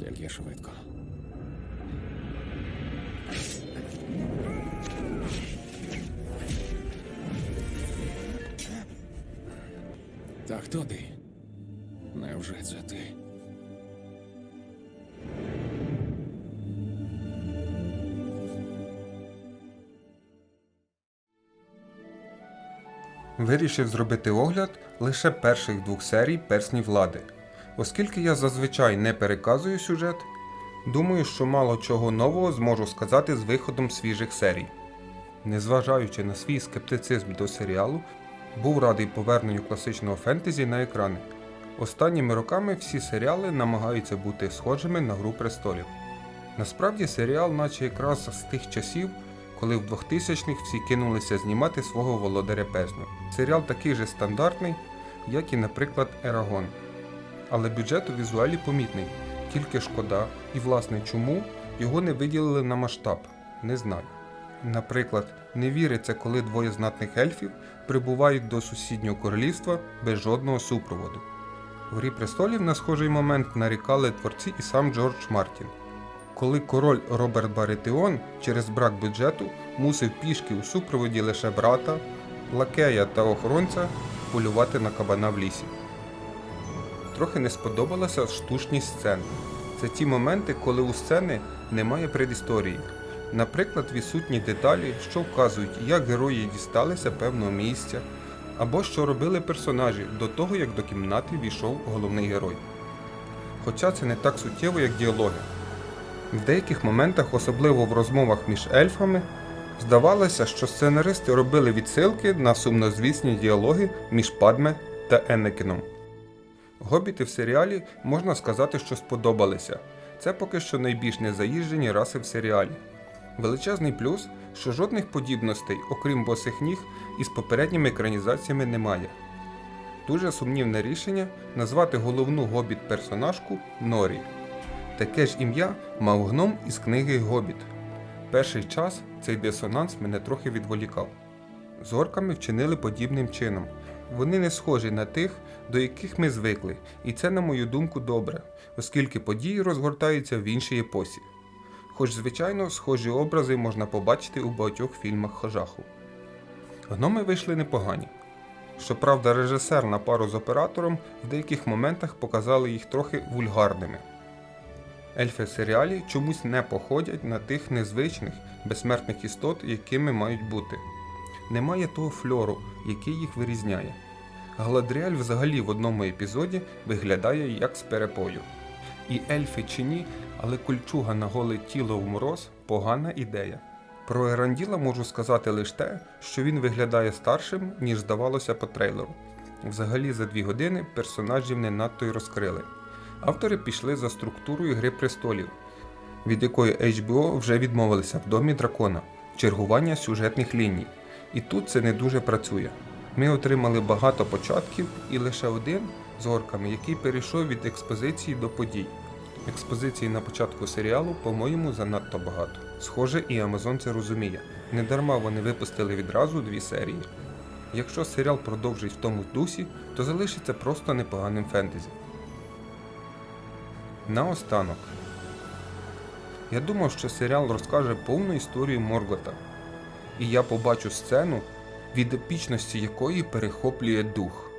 Тільки швидко. Та хто ти? Невже це ти? Вирішив зробити огляд лише перших двох серій перснів влади. Оскільки я зазвичай не переказую сюжет, думаю, що мало чого нового зможу сказати з виходом свіжих серій. Незважаючи на свій скептицизм до серіалу, був радий поверненню класичного фентезі на екрани. Останніми роками всі серіали намагаються бути схожими на Гру престолів. Насправді серіал, наче якраз з тих часів, коли в 2000-х всі кинулися знімати свого володаря персню. Серіал такий же стандартний, як і, наприклад, Ерагон. Але бюджет у візуалі помітний, тільки шкода, і власне чому його не виділили на масштаб, не знаю. Наприклад, не віриться, коли двоє знатних ельфів прибувають до сусіднього королівства без жодного супроводу. В Грі престолів на схожий момент нарікали творці і сам Джордж Мартін. Коли король Роберт Баритеон через брак бюджету мусив пішки у супроводі лише брата, лакея та охоронця полювати на кабана в лісі. Трохи не сподобалася штучність сцен. Це ті моменти, коли у сцени немає предісторії. Наприклад, відсутні деталі, що вказують, як герої дісталися певного місця, або що робили персонажі до того, як до кімнати війшов головний герой. Хоча це не так суттєво, як діалоги. В деяких моментах, особливо в розмовах між ельфами, здавалося, що сценаристи робили відсилки на сумнозвісні діалоги між Падме та Енекіном. Гобіти в серіалі можна сказати, що сподобалися. Це поки що найбільш незаїжджені раси в серіалі. Величезний плюс, що жодних подібностей, окрім босих ніг, із попередніми екранізаціями немає. Дуже сумнівне рішення назвати головну гобіт-персонажку Норі. Таке ж ім'я мав гном із книги Гобіт. Перший час цей дисонанс мене трохи відволікав. З орками вчинили подібним чином. Вони не схожі на тих, до яких ми звикли, і це, на мою думку, добре, оскільки події розгортаються в іншій епосі. Хоч, звичайно, схожі образи можна побачити у багатьох фільмах Хожаху. Гноми вийшли непогані. Щоправда, режисер на пару з оператором в деяких моментах показали їх трохи вульгарними. Ельфи в серіалі чомусь не походять на тих незвичних, безсмертних істот, якими мають бути. Немає того фльору, який їх вирізняє. Гладріель взагалі в одному епізоді виглядає як з перепою. І ельфи чи ні, але кольчуга на голе тіло в мороз погана ідея. Про Еранділа можу сказати лише те, що він виглядає старшим, ніж здавалося по трейлеру. Взагалі за дві години персонажів не надто й розкрили. Автори пішли за структурою Гри престолів, від якої HBO вже відмовилися в домі дракона, чергування сюжетних ліній. І тут це не дуже працює. Ми отримали багато початків і лише один з орками, який перейшов від експозиції до подій. Експозиції на початку серіалу, по-моєму, занадто багато. Схоже, і Амазон це розуміє. Недарма вони випустили відразу дві серії. Якщо серіал продовжить в тому дусі, то залишиться просто непоганим фентезі. Наостанок. Я думав, що серіал розкаже повну історію Моргота. І я побачу сцену, від епічності якої перехоплює дух.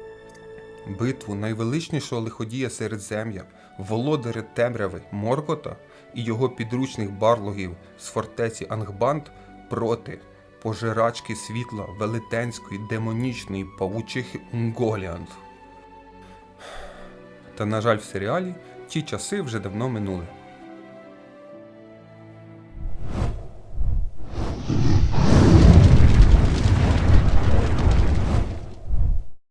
Битву найвеличнішого лиходія Середзем'я, володаря темряви Моргота і його підручних барлогів з фортеці Ангбанд проти пожирачки світла велетенської демонічної павучихи Унголіанд. Та, на жаль, в серіалі ті часи вже давно минули.